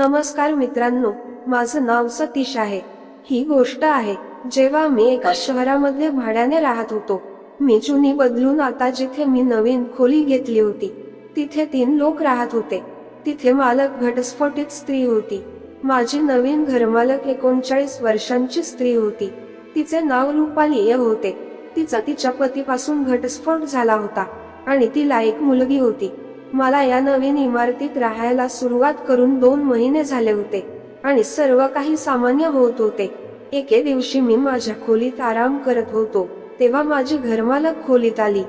नमस्कार मित्रांनो माझं नाव सतीश आहे. ही गोष्ट आहे जेव्हा मी एका शहरामध्ये भाड्याने राहत होतो. मी जुनी बदलून आता जिथे मी नवीन खोली घेतली होती तिथे तीन लोक राहत होते. तिथे मालक घटस्फोटित स्त्री होती. माझी नवीन घरमालक एकोणचाळीस वर्षांची स्त्री होती. तिचे नाव रुपालीय होते. तिचा तिच्या पतीपासून घटस्फोट झाला होता आणि तिला एक मुलगी होती. मला या नवीन इमारतीत राहायला सुरुवात करून दोन महिने झाले होते आणि सर्व काही सामान्य होत होते. एके दिवशी मी माझ्या खोलीत आराम करत होतो तेव्हा माझी घरमालक खोलीत आली.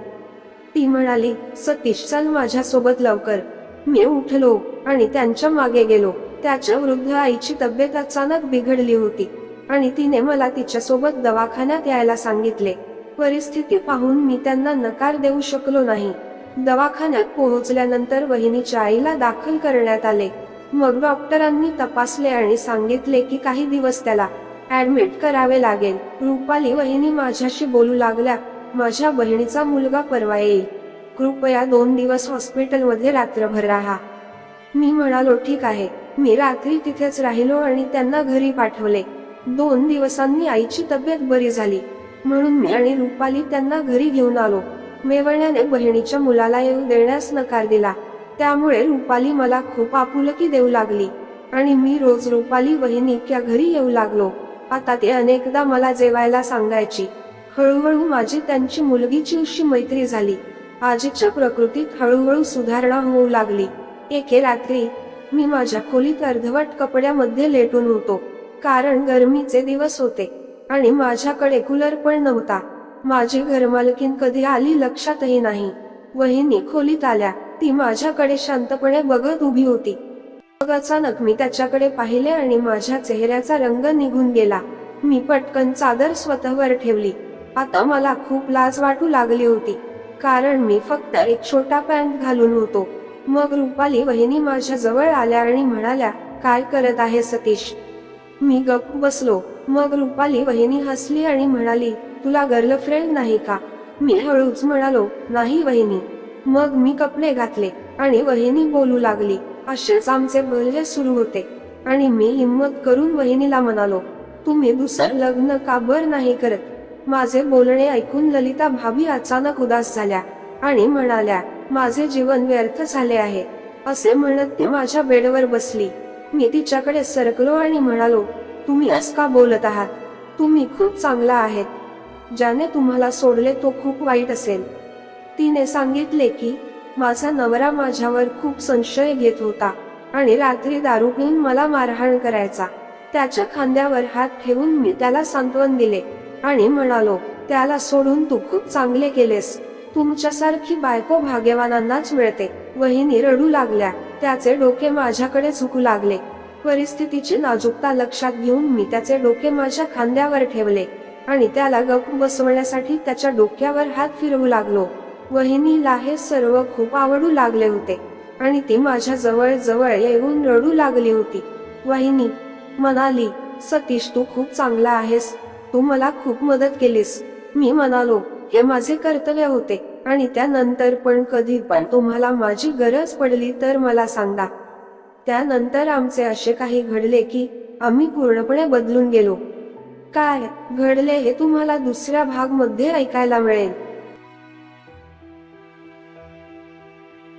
ती म्हणाली सतीश चल माझ्या सोबत लवकर. मी उठलो आणि त्यांच्या मागे गेलो. त्याच्या वृद्ध आईची तब्येत अचानक बिघडली होती आणि तिने मला तिच्या सोबत दवाखान्यात यायला सांगितले. परिस्थिती पाहून मी त्यांना नकार देऊ शकलो नाही. दवाखान्यात पोहोचल्यानंतर वहिनीच्या आईला दाखल करण्यात आले. मग डॉक्टरांनी तपासले आणि सांगितले की काही दिवस त्याला ऍडमिट करावे लागेल. रुपाली वहिनी माझ्याशी बोलू लागल्या. माझ्या बहिणीचा मुलगा परवा येईल. कृपया दोन दिवस हॉस्पिटलमध्ये रात्रभर राहा. मी म्हणालो ठीक आहे. मी रात्री तिथेच राहिलो आणि त्यांना घरी पाठवले. दोन दिवसांनी आईची तब्येत बरी झाली. म्हणून मी आणि रुपाली त्यांना घरी घेऊन आलो. मेवण्याने बहिणीच्या मुलाला येऊ देण्यास नकार दिला. त्यामुळे रुपाली मला खूप आपुलकी देऊ लागली. आणि मी रोज रुपाली वहिनीच्या घरी येऊ लागलो. आता ते अनेकदा मला जेवायला सांगायची. हळूहळू माझी त्यांची मुलगीची अशी मैत्री झाली. आजीच्या प्रकृतीत हळूहळू सुधारणा होऊ लागली. एके रात्री मी माझ्या खोलीत अर्धवट कपड्यामध्ये लेटून होतो. कारण गरमीचे दिवस होते. आणि माझ्याकडे कूलर पण नव्हता. माझी घरमालकीन कधी आली लक्षातही नाही. वहिनी खोलीत आल्या. ती माझ्याकडे शांतपणे बघत उभी होती. मग अचानक मी त्याच्याकडे पाहिले आणि माझ्या चेहऱ्याचा रंग निघून गेला. मी पटकन चादर स्वतःवर ठेवली. आता मला खूप लाज वाटू लागली होती. कारण मी फक्त एक छोटा पॅन्ट घालून होतो. मग रुपाली वहिनी माझ्या जवळ आल्या आणि म्हणाल्या काय करत आहे सतीश? मी गप बसलो. मग रुपाली वहिनी हसली आणि म्हणाली तुला गर्लफ्रेंड नाही का? मी हळूच म्हणालो नाही वहिनी. मग मी कपडे घातले आणि वहिनी बोलू लागली. असेच आमचे बोलणे सुरू होते आणि मी हिंमत करून वहिनीला म्हणालो तुम्ही दुसरं लग्न का बर नाही करत? माझे बोलणे ऐकून ललिता भाभी अचानक उदास झाल्या आणि म्हणाल्या माझे जीवन व्यर्थ झाले आहे. असे म्हणत ती माझ्या बेडवर बसली. मी तिच्याकडे सरकलो आणि म्हणालो तुम्ही अस का बोलत आहात? तुम्ही खूप चांगला आहेत. ज्याने तुम्हाला सोडले तो खूप वाईट असेल. तिने सांगितले की माझा नवरा माझ्यावर खूप संशय घेत होता आणि रात्री दारू पिऊन मला मारहाण करायचा. त्याच्या खांद्यावर हात ठेवून मी त्याला सांत्वन दिले आणि म्हणालो त्याला सोडून तू खूप चांगले केलेस. तुमच्यासारखी बायको भाग्यवानांनाच मिळते. वहिनी रडू लागल्या. त्याचे डोके माझ्याकडे झुकू लागले. परिस्थितीची नाजूकता लक्षात घेऊन मी त्याचे डोके माझ्या खांद्यावर ठेवले आणि त्याला गप बसवण्यासाठी त्याच्या डोक्यावर हात फिरवू लागलो. वहिनीला हे सर्व खूप आवडू लागले होते आणि ती माझ्या जवळ जवळ येऊन रडू लागली होती. वहिनी म्हणाली सतीश तू खूप चांगला आहेस. तू मला खूप मदत केलीस. मी म्हणालो हे माझे कर्तव्य होते आणि त्यानंतर पण कधी पण तुम्हाला माझी गरज पडली तर मला सांगा. त्यानंतर आमचे असे काही घडले की आम्ही पूर्णपणे बदलून गेलो. काय? घडले हे तुम्हाला दुसऱ्या भागमध्ये ऐकायला मिळेल.